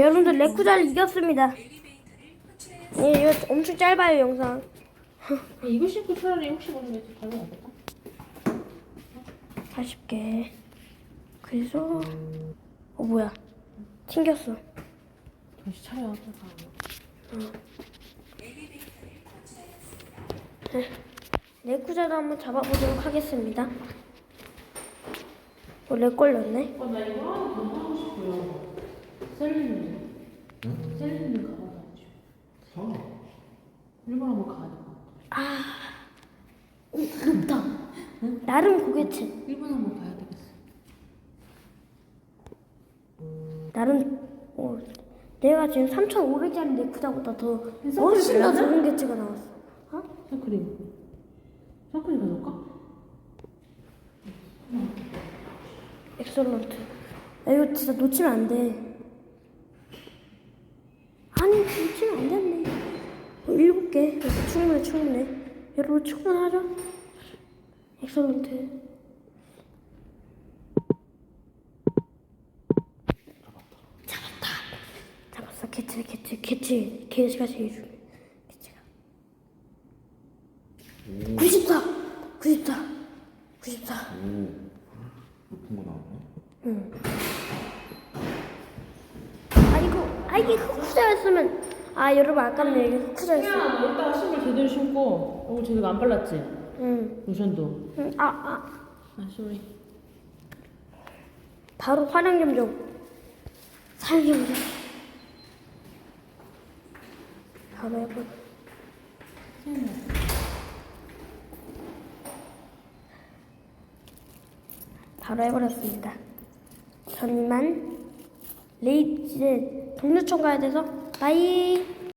여러분들 레쿠자를 이겼습니다. 예, 이거 엄청 짧아요 영상. 이거 신고 차라리 혹시 모르게 좀 될까? 40개. 그래서 어 뭐야? 튕겼어. 정신 차려. 레쿠자도 한번 잡아보도록 하겠습니다. 어, 렉 걸렸네. 어, 나 이거 하나 더 사고 싶어요. 셀린느. 셀린느 가봐도 안 줘. 일본 한번 가야 돼. 높다. 나름 고개층. 일본 한번 가야 되겠어. 나름 어, 내가 지금 3,500짜리 레쿠자보다 더 선크림 훨씬 더? 좋은 개체가 나왔어. 어? 선크림. 선크림 가져올까? 엑설런트. 야, 이거 진짜 놓치면 안 돼. 놓치면 안 됐네. 어, 일곱 개. 충분해, 충분해. 여러분, 충분하죠? 엑설런트. 잡았다. 잡았어. 개체, 개체, 개체. 개체가 제일 중요해. 개체가. 94! 94! 94. 높은 거 나왔네. 아 이거 아 이게 흑쿠자였으면 아 여러분 아깝네 이게 흑쿠자였어. 야, 이따가 신발 제대로 신고. 오늘 제대로 안 발랐지? 응. 로션도. 응. 아 아. 아, 쏘리. 바로 화량 점정. 사용 점정. 바로 해보. 바로 해버렸습니다. 전 이만 레이즈 동료촌 가야 돼서 바이.